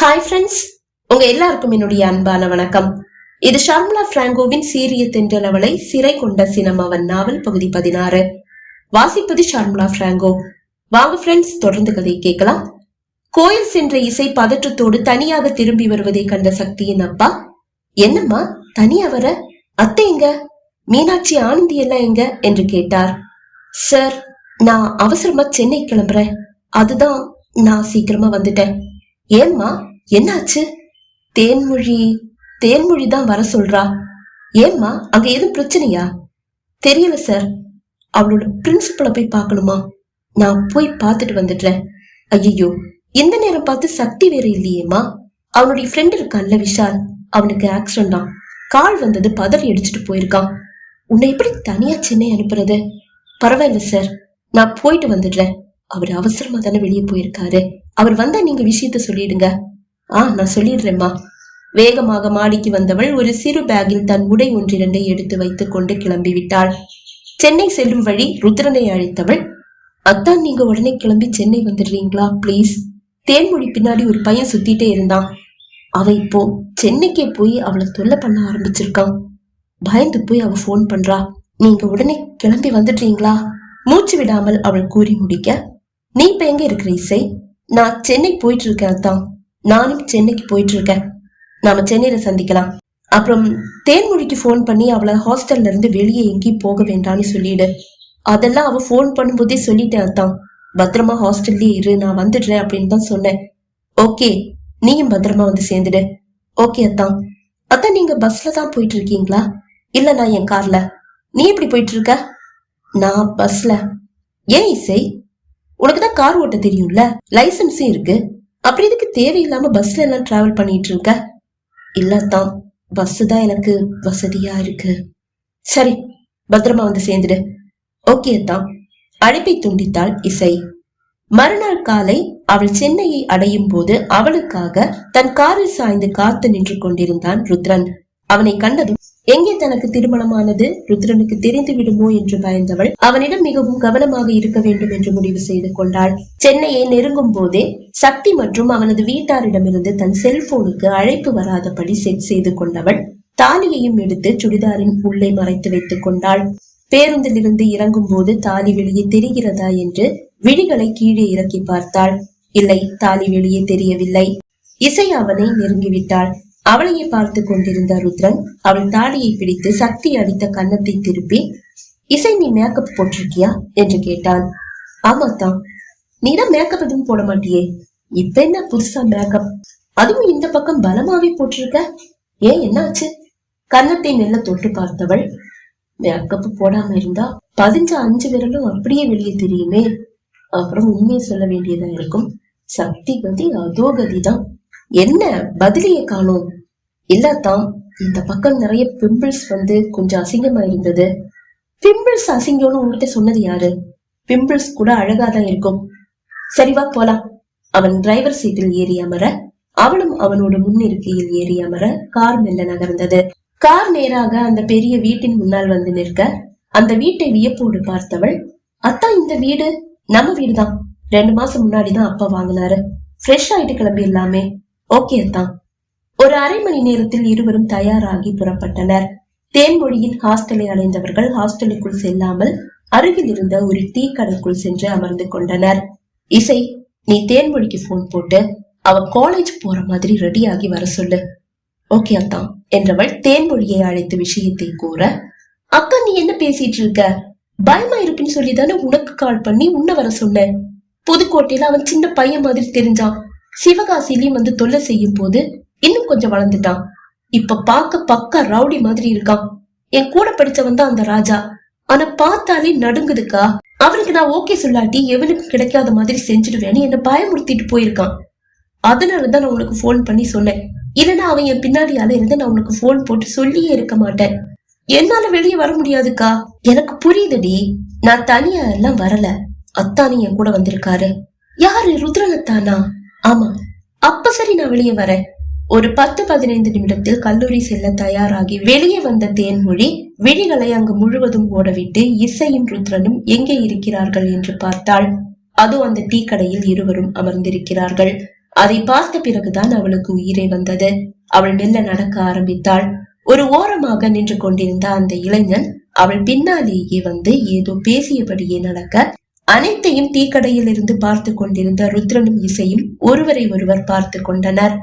Hi friends உங்க எல்லாருக்கும் என்னுடைய அன்பான வணக்கம். இது ஷர்மிளா பிராங்கோவின் சீரிய தென்றலவளை சிறை கொண்ட சினமவன் நாவல் பகுதி பதினாறு. வாசிப்பது ஷர்மிளா பிராங்கோ. வாங்க ஃப்ரெண்ட்ஸ் தொடர்ந்து கதையை கேட்கலாம். கோயில் சென்ற இசை பதற்றத்தோடு தனியாக திரும்பி வருவதை கண்ட சக்தியின் அப்பா என்னம்மா தனியா வர? அத்தை எங்க? மீனாட்சி ஆனந்தி எல்லாம் எங்க? என்று கேட்டார். சார் நான் அவசரமா சென்னை கிளம்புறேன். அதுதான் நான் சீக்கிரமா வந்துட்டேன். ஏம்மா என்னாச்சு? தேன்மொழி தேன்மொழி தான் வர சொல்றா. ஏம்மா அங்க எதுவும் பிரச்சனையா? தெரியல சார் அவளோட பிரின்சிபலை போய் பார்க்கணுமா? நான் போய் பார்த்துட்டு வந்துடுறேன். ஐயோ இந்த நேரம் பார்த்து சக்தி வேற இல்லையேம்மா. அவனுடைய ஃப்ரெண்ட் இருக்கான்ல விஷால். அவனுக்கு ஆக்சிடென்ட் தான். கால் வந்தது பதறி அடிச்சுட்டு போயிருக்கான். உன்னை எப்படி தனியா சென்னை அனுப்புறது? பரவாயில்ல சார் நான் போயிட்டு வந்துடுறேன். அவர் அவசரமா தானே வெளியே போயிருக்காரு. அவர் வந்தா நீங்க விஷயத்த சொல்லிடுங்க. ஆ நான் சொல்லிடுறேம்மா. வேகமாக மாடிக்கு வந்தவள் ஒரு சிறு பேக்கில் தன் உடை ஒன்றிரண்டை எடுத்து வைத்துக் கொண்டு கிளம்பி விட்டாள் சென்னை செல்லும் வழி ருத்ரனை அழைத்தவள் அத்தான் நீங்க உடனே கிளம்பி சென்னை வந்துடுறீங்களா ப்ளீஸ் தேன்மொழி பின்னாடி ஒரு பையன் சுத்திட்டே இருந்தான். அவ இப்போ சென்னைக்கே போய் அவளை தொல்லை பண்ண ஆரம்பிச்சிருக்கான். பயந்து போய் அவ ஃபோன் பண்றா நீங்க உடனே கிளம்பி வந்துடுறீங்களா? மூச்சு விடாமல் அவள் கூறி முடிக்க நீ இப்ப எங்க இருக்கிற இசை? நான் சென்னை போயிட்டு இருக்கேன் அத்தான். நானும் சென்னைக்கு போயிட்டு இருக்கேன் நாம சென்னையில சந்திக்கலாம். அப்புறம் தேன்மொழிக்கு ஃபோன் பண்ணி அவளை ஹாஸ்டல்ல இருந்து வெளியே எங்கேயும் போக வேண்டாம்னு சொல்லிடு. அதெல்லாம் அவ ஃபோன் பண்ணும்போதே சொல்லிட்டேன் அத்தான் பத்திரமா ஹாஸ்டல்லே இரு நான் வந்துடுறேன் அப்படின்னு தான் சொன்னேன். ஓகே நீயும் பத்திரமா வந்து சேர்ந்துடு. ஓகே அத்தான். அத்தான் நீங்க பஸ்ல தான் போயிட்டு இருக்கீங்களா இல்ல நான் என் கார்ல. நீ எப்படி போயிட்டு இருக்க நான் பஸ்ல ஏன் இசை? உனக்கு தான் கார் ஓட்ட தெரியும்ல? லைசன்ஸும் இருக்கு. அப்புறம் இதுக்கு தேவையில்லாம பஸ்ல எல்லாம் டிராவல் பண்ணிட்டு இருக்க? இல்லத்தான் பஸ் தான் எனக்கு வசதியா இருக்கு. சரி பத்திரமா வந்து சேர்ந்துடு. ஓகே தான் அழைப்பை துண்டித்தாள் இசை. மறுநாள் காலை அவள் சென்னையை அடையும் போது அவளுக்காக தன் காரில் சாய்ந்து காத்து நின்று கொண்டிருந்தான் ருத்ரன். அவனை கண்டதும் எங்கே தனக்கு திருமணமானது? ருத்ரனுக்கு தெரிந்து விடுமோ என்று பயந்தவள் அவனிடம் மிகவும் கவனமாக இருக்க வேண்டும் என்று முடிவு செய்து கொண்டாள். சென்னையை நெருங்கும் போதே சக்தி மற்றும் அவனது வீட்டாரிடமிருந்து தன் செல்போனுக்கு அழைப்பு வராதபடி செட் செய்து கொண்டவள் தாலியையும் எடுத்து சுடிதாரின் உள்ளே மறைத்து வைத்துக் கொண்டாள். பேருந்திலிருந்து இறங்கும் போது தாலி வெளியே தெரிகிறதா என்று விழிகளை கீழே இறக்கி பார்த்தாள். இல்லை தாலி வெளியே தெரியவில்லை. இசை அவனை நெருங்கிவிட்டாள். அவளையே பார்த்து கொண்டிருந்த ருத்ரன். அவள் தாடியை பிடித்து சக்தி அடித்த கன்னத்தை திருப்பி இசை நீ மேக்கப் போட்டிருக்கியா? என்று கேட்டான். ஆமாத்தான் நீதான் மேக்கப் எதுவும் போட மாட்டியே. இப்ப என்ன புதுசா மேக்கப் அதுவும் இந்த பக்கம் பலமாவே போட்டிருக்க. ஏன் என்னாச்சு? கன்னத்தை மெல்ல தொட்டு பார்த்தவள் மேக்கப் போடாம இருந்தா பதிஞ்ச அஞ்சு விரலும் அப்படியே வெளியே தெரியுமே. அப்புறம் உண்மையை சொல்ல வேண்டியதா இருக்கும். சக்தி கதி அதோ கதிதான் என்ன? பதிலிய காணோம். இல்லத்தான் இந்த பக்கம் நிறைய பிம்பிள்ஸ் வந்து கொஞ்சம் அசிங்கமா இருந்தது. பிம்பிள்ஸ் அசிங்கம்னு உங்ககிட்ட சொன்னது யாரு? பிம்பிள்ஸ் கூட அழகா தான் இருக்கும். சரிவா போலாம். அவன் டிரைவர் சீட்டில் ஏறி அமர அவளும் அவனோட முன்னிருக்கையில் ஏறி அமர கார் மெல்ல நகர்ந்தது. கார் நேராக அந்த பெரிய வீட்டின் முன்னால் வந்து நிற்க அந்த வீட்டை வியப்போடு பார்த்தவள் அத்தா இந்த வீடு நம்ம வீடுதான். ரெண்டு மாசம் முன்னாடிதான் அப்பா வாங்கினாரு. ஃப்ரெஷ் ஆயிட்டு கிளம்பிடலாமே. ஓகே அத்தான் ஒரு அரை மணி நேரத்தில் இருவரும் தயாராகி புறப்பட்டனர். தேன்மொழியின் ஹாஸ்டலை அடைந்தவர்கள் ஹாஸ்டலுக்குள் செல்லாமல் அருகில் இருந்த ஒரு டீ கடைக்குள் சென்று அமர்ந்து கொண்டனர். இசை நீ தேன்மொழிக்கு போன் போட்டு அவ காலேஜ் போற மாதிரி ரெடியாகி வர சொல்லு. ஓகே அத்தா என்றவள் தேன்மொழியை அழைத்து விஷயத்தை கூற அக்கா நீ என்ன பேசிட்டு இருக்க? பயமா இருக்குன்னு சொல்லி தானே உனக்கு கால் பண்ணி உன்ன வர சொன்னேன் புதுக்கோட்டையில அவன் சின்ன பையன் மாதிரி தெரிஞ்சான். சிவகாசிலையும் வந்து தொல்லை செய்யும் போது இன்னும் கொஞ்சம் வளர்ந்துட்டான். இப்ப பார்க்க பக்கா ரவுடி மாதிரி இருக்கான். என் கூட படிச்சவன் தான் அந்த ராஜா. ஆனா பார்த்தாலே நடுங்குதுக்கா. அவனுக்கு நான் ஓகே சொல்லாட்டி எவனுக்கு கிடைக்காத மாதிரி செஞ்சிடுவேன்னு என்ன பயமுறுத்திட்டு போயிருக்கான். அதனாலதான் நான் உனக்கு போன் பண்ணி சொன்னேன். இல்லைன்னா அவன் என் பின்னாடி இருந்து நான் உனக்கு போன் போட்டு சொல்லியே இருக்க மாட்டேன். என்னால வெளியே வர முடியாதுக்கா. எனக்கு புரியுதுடி. நான் தனியா எல்லாம் வரல. அத்தானி என் கூட வந்திருக்காரு. யாரு? ருத்ரனத்தானா ஆமா. அப்ப சரி நான் வெளியே வரேன். ஒரு பத்து பதினைந்து நிமிடத்தில் கல்லூரி செல்ல தயாராகி வெளியே வந்த தேன்மொழி விழிகளை அங்கு முழுவதும் ஓடவிட்டு இசையும் ருத்ரனும் எங்கே இருக்கிறார்கள் என்று பார்த்தாள். அது அந்த டீ கடையில் இருவரும் அமர்ந்திருக்கிறார்கள். அதை பார்த்த பிறகுதான் அவளுக்கு உயிரே வந்தது. அவள் மெல்ல நடக்க ஆரம்பித்தாள். ஒரு ஓரமாக நின்று கொண்டிருந்த அந்த இளைஞன் அவள் பின்னாலேயே வந்து ஏதோ பேசியபடியே நடக்க அனைத்தையும் டீக்கடையில் இருந்து பார்த்து கொண்டிருந்த ருத்ரனும் இசையும் ஒருவரை ஒருவர் பார்த்து கொண்டனர்.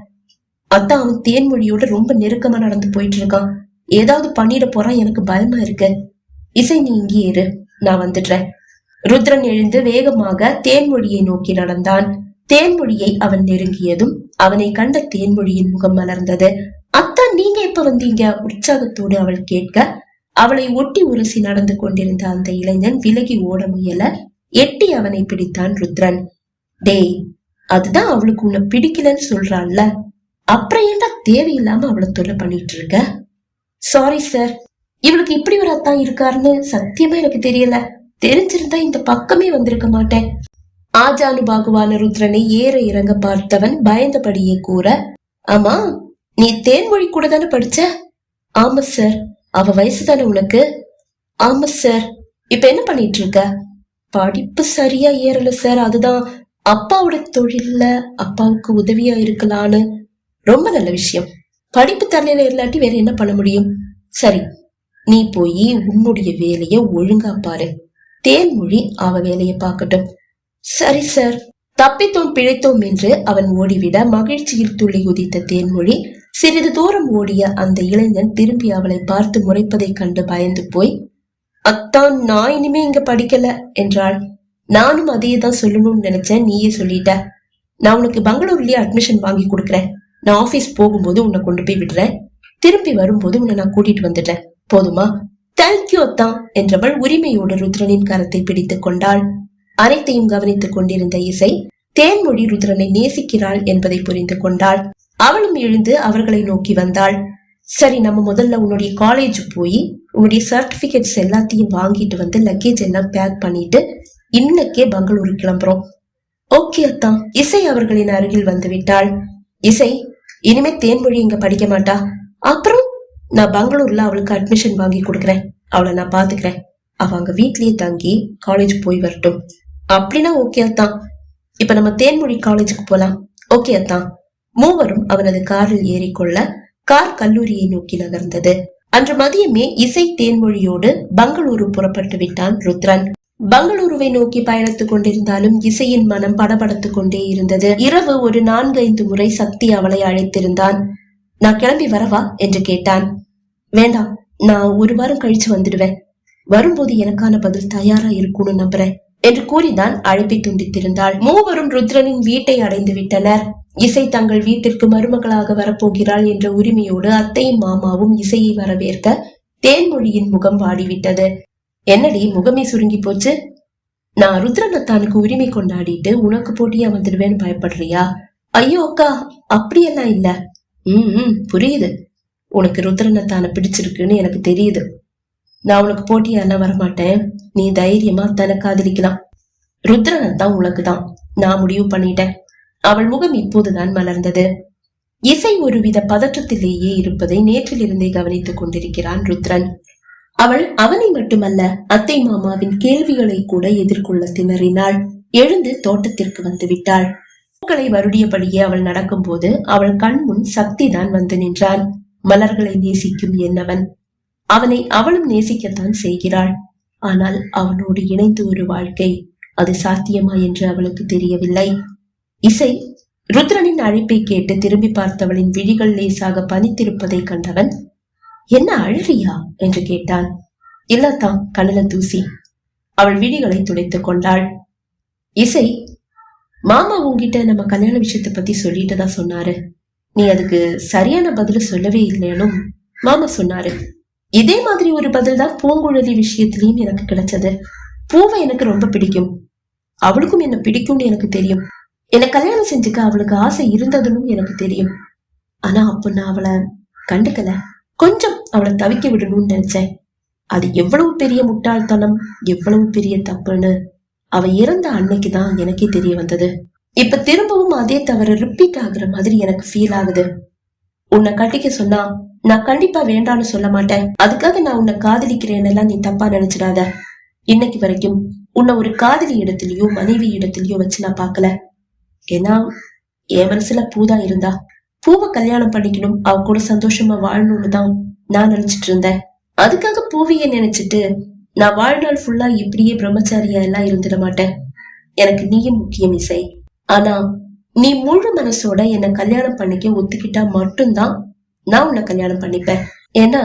அத்தான் அவன் தேன்மொழியோட ரொம்ப நெருக்கமா நடந்து போயிட்டு இருக்கான் ஏதாவது பண்ணிட போறான் எனக்கு பயமா இருக்கு. இசை நீ இங்கே இரு. நான் வந்துடுறேன். ருத்ரன் எழுந்து வேகமாக தேன்மொழியை நோக்கி நடந்தான். தேன்மொழியை அவன் நெருங்கியதும் அவனை கண்ட தேன்மொழியின் முகம் மலர்ந்தது. அத்தான் நீங்க எப்ப வந்தீங்க? உற்சாகத்தோடு அவள் கேட்க அவளை ஒட்டி உரசி நடந்து கொண்டிருந்த அந்த இளைஞன் விலகி ஓட முயல எட்டி அவனை பிடித்தான் ருத்ரன். டேய் அதுதான் அவளுக்கு உன்னை பிடிக்கலன்னு சொல்றான்ல. அப்புறம் ஏன்டா தேவையில்லாம அவளை தொல்லை பண்ணிட்டு இருக்க? சாரி சார் இவளுக்கு இப்படி ஒரு அத்தான் இருக்காருன்னு சத்தியமா எனக்கு தெரியல. தெரிஞ்சிருந்தா இந்த பக்கமே வந்திருக்க மாட்டேன். ஆஜானு பாகுவான ருத்ரனை ஏற இறங்க பார்த்தவன் பயந்தபடியே கூற ஆமா நீ தேன்மொழி கூட தானே படிச்ச? ஆமா சார் அவ வயசு தானே உனக்கு? ஆமா சார் இப்ப என்ன பண்ணிட்டு இருக்க? படிப்பு சரியா ஏறல சார் அதுதான் அப்பாவோட தொழில்ல அப்பாவுக்கு உதவியா இருக்கலான்னு ரொம்ப நல்ல விஷயம். படிப்பு தலையில இல்லாட்டி வேற என்ன பண்ண முடியும்? சரி நீ போய் உன்னுடைய வேலைய ஒழுங்கா பாரு. தேன்மொழி அவ வேலையை பார்க்கட்டும். சரி சார் தப்பித்தோம் பிழைத்தோம் என்று அவன் ஓடிவிட மகிழ்ச்சியில் துள்ளி குதித்த தேன்மொழி சிறிது தூரம் ஓடிய அந்த இளைஞன் திரும்பி அவளை பார்த்து முறைப்பதைக் கண்டு பயந்து போய் அத்தான் நான் இனிமே இங்க படிக்கல என்றாள். நானும் அதையே தான் சொல்லணும்னு நினைச்சேன் நீயே சொல்லிட்ட. நான் உனக்கு பெங்களூர்லயே அட்மிஷன் வாங்கி கொடுக்குறேன். நான் ஆபீஸ் போகும்போது உன்னை கொண்டு போய் விடுறேன். திரும்பி வரும்போது உன்னை நான் கூட்டிட்டு வந்துட்டேன் போதுமா? தேங்க்யூ அத்தான் என்றவள் உரிமையோடு ருத்ரனின் கரத்தை பிடித்துக் கொண்டாள். அனைத்தையும் கவனித்துக் கொண்டிருந்த இசை தேன்மொழி ருத்ரனை நேசிக்கிறாள் என்பதை புரிந்து கொண்டாள். அவளும் எழுந்து அவர்களை நோக்கி வந்தாள். சரி நம்ம முதல்ல உன்னுடைய காலேஜ் போய் உன்னுடைய சர்டிபிகேட்ஸ் எல்லாத்தையும் வாங்கிட்டு வந்து லக்கேஜ் எல்லாம் பேக் பண்ணிட்டு இன்னைக்கே பெங்களூரு கிளம்புறோம். ஓகே அத்தான் இசை அவர்களின் அருகில் வந்து விட்டாள். இசை இனிமே தேன்மொழி இங்க படிக்க மாட்டா. அப்புறம் நான் பெங்களூர்ல அவளுக்கு அட்மிஷன் வாங்கி கொடுக்குறேன். அவளை நான் பாத்துக்கிறேன். அவ அங்க வீட்லயே தங்கி காலேஜ் போய் வரட்டும். அப்படின்னா ஓகே அத்தான். இப்ப நம்ம தேன்மொழி காலேஜுக்கு போலாம். ஓகே அத்தான். மூவரும் அவனது காரில் ஏறிக்கொள்ள கார் கல்லூரியை நோக்கி நகர்ந்தது. அன்று மதியமே இசை தேன்மொழியோடு பெங்களூரு புறப்பட்டு விட்டான் ருத்ரன். பெங்களூருவை நோக்கி பயணித்துக் கொண்டிருந்தாலும் இசையின் மனம் படபடத்துக் கொண்டே இருந்தது. இரவு ஒரு நான்கைந்து முறை சக்தி அவளை அழைத்திருந்தான். நான் கிளம்பி வரவா? என்று கேட்டான். வேண்டாம் நான் ஒரு வாரம் கழிச்சு வந்துடுவேன். வரும்போது எனக்கான பதில் தயாரா இருக்கும்னு நம்புறேன் என்று கூறிதான் அழைப்பை துண்டித்திருந்தாள். மூவரும் ருத்ரனின் வீட்டை அடைந்து விட்டனர். இசை தங்கள் வீட்டிற்கு மருமகளாக வரப்போகிறாள் என்ற உரிமையோடு அத்தையும் மாமாவும் இசையை வரவேற்க தேன்மொழியின் முகம் வாடிவிட்டது. என்னடி முகமே சுருங்கி போச்சு? நான் ருத்ரநத்தானுக்கு உரிமை கொண்டாடிட்டு உனக்கு போட்டியா வந்துடுவேன்னு பயப்படுறியா? ஐயோ அக்கா அப்படியெல்லாம் இல்ல. ம் ம், புரியுது. உனக்கு ருத்ரனத்தான பிடிச்சிருக்குன்னு எனக்கு தெரியுது. நான் உனக்கு போட்டியெல்லாம் வரமாட்டேன். நீ தைரியமா தன காதலிக்கலாம். ருத்ரநத்தான் உனக்கு தான். நான் முடிவு பண்ணிட்டேன். அவள் முகம் இப்போதுதான் மலர்ந்தது. இசை ஒருவித பதற்றத்திலேயே இருப்பதை நேற்றிலிருந்தே கவனித்துக் கொண்டிருக்கிறான் ருத்ரன். அவள் அவனை மட்டுமல்ல அத்தை மாமாவின் கேள்விகளை கூட எதிர்கொள்ள திணறினாள். எழுந்து தோட்டத்திற்கு வந்து விட்டாள். பூக்களை வருடியபடியே அவள் நடக்கும்போது அவள் கண் முன் சக்திதான் வந்து நின்றான் மலர்களை நேசிக்கும் என்னவன் அவனை. அவளும் நேசிக்கத்தான் செய்கிறாள். ஆனால் அவனோடு இணைந்து ஒரு வாழ்க்கை அது சாத்தியமா என்று அவளுக்கு தெரியவில்லை. இசை ருத்ரனின் அழைப்பை கேட்டு திரும்பி பார்த்தவளின் விழிகள் லேசாக பனித்திருப்பதை கண்டவன் என்ன அழுறியா? என்று கேட்டான் இல்லத்தான் கண்ணுல தூசி. அவள் விழிகளை துடைத்துக் கொண்டாள். இசை மாமா உன்கிட்ட நம்ம கல்யாண விஷயத்தை பத்தி சொல்லிட்டுதான் சொன்னாரு. நீ அதுக்கு சரியான பதில் சொல்லவே இல்லைனும் மாமா சொன்னாரு. இதே மாதிரி ஒரு பதில் தான் பூங்குழலி விஷயத்திலயும் எனக்கு கிடைச்சது. பூவை எனக்கு ரொம்ப பிடிக்கும். அவளுக்கும் என்ன பிடிக்கும்னு எனக்கு தெரியும். என்னை கல்யாணம் செஞ்சுக்க அவளுக்கு ஆசை இருந்ததுன்னு எனக்கு தெரியும். ஆனா அப்ப நான் அவளை கண்டுக்கல. கொஞ்சம் அவளை தவிக்க விடணும்னு நினைச்சேன். அது எவ்வளவு பெரிய முட்டாள்தனம் எவ்வளவு பெரிய தப்புன்னு. அவ இறந்த அன்னைக்கு தான் எனக்கே தெரிய வந்தது. இப்ப திரும்பவும் அதே தவறு ரிப்பீட் ஆகுற மாதிரி எனக்கு ஃபீல் ஆகுது. உன்னை கட்டிக்க சொன்னா நான் கண்டிப்பா வேண்டான்னு சொல்ல மாட்டேன். அதுக்காக நான் உன்னை காதலிக்கிறேன்னு எல்லாம் நீ தப்பா நினைச்சிடாத. இன்னைக்கு வரைக்கும் உன்னை ஒரு காதலி இடத்துலயோ மனைவி இடத்துலயோ வச்சு நான் பாக்கல ஏன்னா என் மனசுல பூதான் இருந்தா. பூவை கல்யாணம் பண்ணிக்கணும். அவ கூட சந்தோஷமா வாழணும்னு தான் நான் நினைச்சிட்டு இருந்தேன். அதுக்காக பூவியை நினைச்சிட்டு நான் வாழ்நாள் ஃபுல்லா இப்படியே பிரம்மச்சாரியா எல்லாம் இருந்துட மாட்டேன். எனக்கு நீயும் முக்கியம் இசை. ஆனா நீ முழு மனசோட என்ன கல்யாணம் பண்ணிக்க ஒத்துக்கிட்டா மட்டும்தான் நான் உன்னை கல்யாணம் பண்ணிப்பேன். ஏன்னா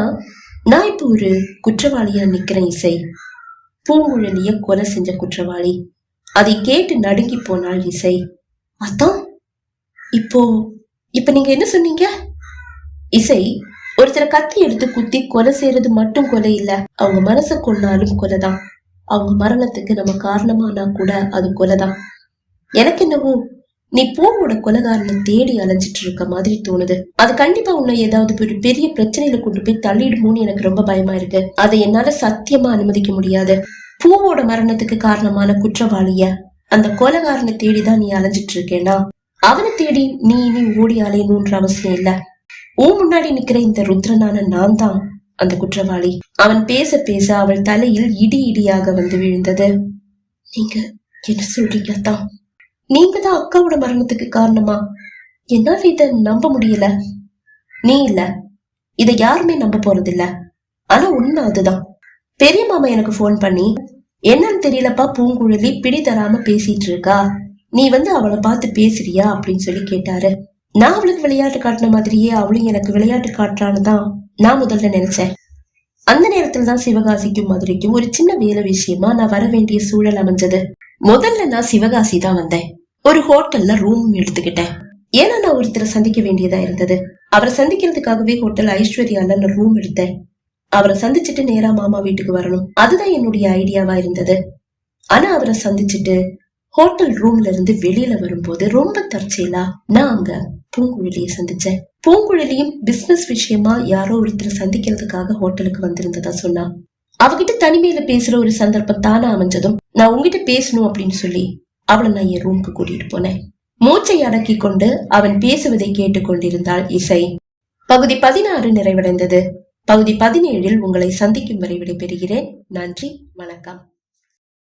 நான் இப்போ ஒரு குற்றவாளியா நிக்கிறேன் இசை. பூங்குழலிய கொலை செஞ்ச குற்றவாளி. அதை கேட்டு நடுங்கி போனாள் இசை. அதான் இப்போ இப்ப நீங்க என்ன சொன்னீங்க? இசை ஒருத்தரை கத்தி எடுத்து குத்தி கொலை செய்யறது மட்டும் கொலை இல்ல. அவங்க மனசை கொன்னாலும் கொலைதான். அவங்க மரணத்துக்கு நம்ம காரணமானா கூட அது கொலைதான். எனக்கு என்னவோ நீ பூவோட கொலகாரனை தேடி அலைஞ்சிட்டு இருக்க மாதிரி தோணுது. அது கண்டிப்பா உன்னை ஏதாவது ஒரு பெரிய பிரச்சனையில கொண்டு போய் தள்ளிடுமோன்னு எனக்கு ரொம்ப பயமா இருக்கு. அதை என்னால சத்தியமா அனுமதிக்க முடியாது. பூவோட மரணத்துக்கு காரணமான குற்றவாளிய அந்த கொலகாரனை தேடிதான் நீ அலைஞ்சிட்டு இருக்கேனா? அவனை தேடி நீ இனி ஓடி அலையணும்ன்ற அவசியம் இல்ல. உன் முன்னாடி நிக்கிற இந்த ருத்ரனான நான் தான் அந்த குற்றவாளி. அவன் பேச பேச அவள் தலையில் இடி இடியாக வந்து விழுந்தது. நீங்க என்ன சொல்றீங்க தான் நீங்க தான் அக்காவோட மரணத்துக்கு காரணமா? என்னால இத நம்ப முடியல. நீ இல்ல. இத யாருமே நம்ப போறதில்ல. ஆனா உண்மை அதுதான். பெரிய மாமா எனக்கு போன் பண்ணி என்னன்னு தெரியலப்பா பூங்குழலி பிடி தராம பேசிட்டு இருக்கா? நீ வந்து அவளை பார்த்து பேசுறியா அப்படின்னு சொல்லி கேட்டாரு. நான் அவளுக்கு விளையாட்டு காட்டின மாதிரியே அவளும் எனக்கு விளையாட்டு காட்டுறான்னு தான் நான் முதல்ல நினைச்சேன். அந்த நேரத்துல தான் சிவகாசிக்கும் மதுரைக்கும் ஒரு சின்ன வேலை விஷயமா நான் வர வேண்டிய சூழல் அமைஞ்சது. முதல்ல நான் சிவகாசி தான் வந்தேன். ஒரு ஹோட்டல்ல ரூம் எடுத்துக்கிட்டேன். ஏன்னா நான் ஒருத்தரை சந்திக்க வேண்டியதா இருந்தது. அவரை சந்திக்கிறதுக்காகவே ஹோட்டல் ஐஸ்வர்யால நான் ரூம் எடுத்தேன். அவரை சந்திச்சுட்டு நேரா மாமா வீட்டுக்கு வரணும். அதுதான் என்னுடைய ஐடியாவா இருந்தது. ஆனா அவரை சந்திச்சுட்டு ஹோட்டல் ரூம்ல இருந்து வெளியில வரும்போது ரொம்ப தற்செயலா நான் அங்க பூங்குழலியை சந்திச்சேன். பூங்குழலியும் பிசினஸ் விஷயமா யாரோ ஒருத்தர் சந்திக்கிறதுக்காக ஹோட்டலுக்கு வந்திருந்ததா சொன்னா. அவகிட்ட தனிமையில பேசுற ஒரு சந்தர்ப்பம் தானா அமைஞ்சதும் நான் உங்ககிட்ட பேசணும் அப்படின்னு சொல்லி அவளை நான் என் ரூமுக்கு கூட்டிட்டு போனேன். மூச்சை அடக்கி கொண்டு அவன் பேசுவதை கேட்டுக்கொண்டிருந்தாள் இசை. பகுதி பதினாறு நிறைவடைந்தது. பகுதி பதினேழில் உங்களை சந்திக்கும் வரை விடைபெறுகிறேன். நன்றி வணக்கம்.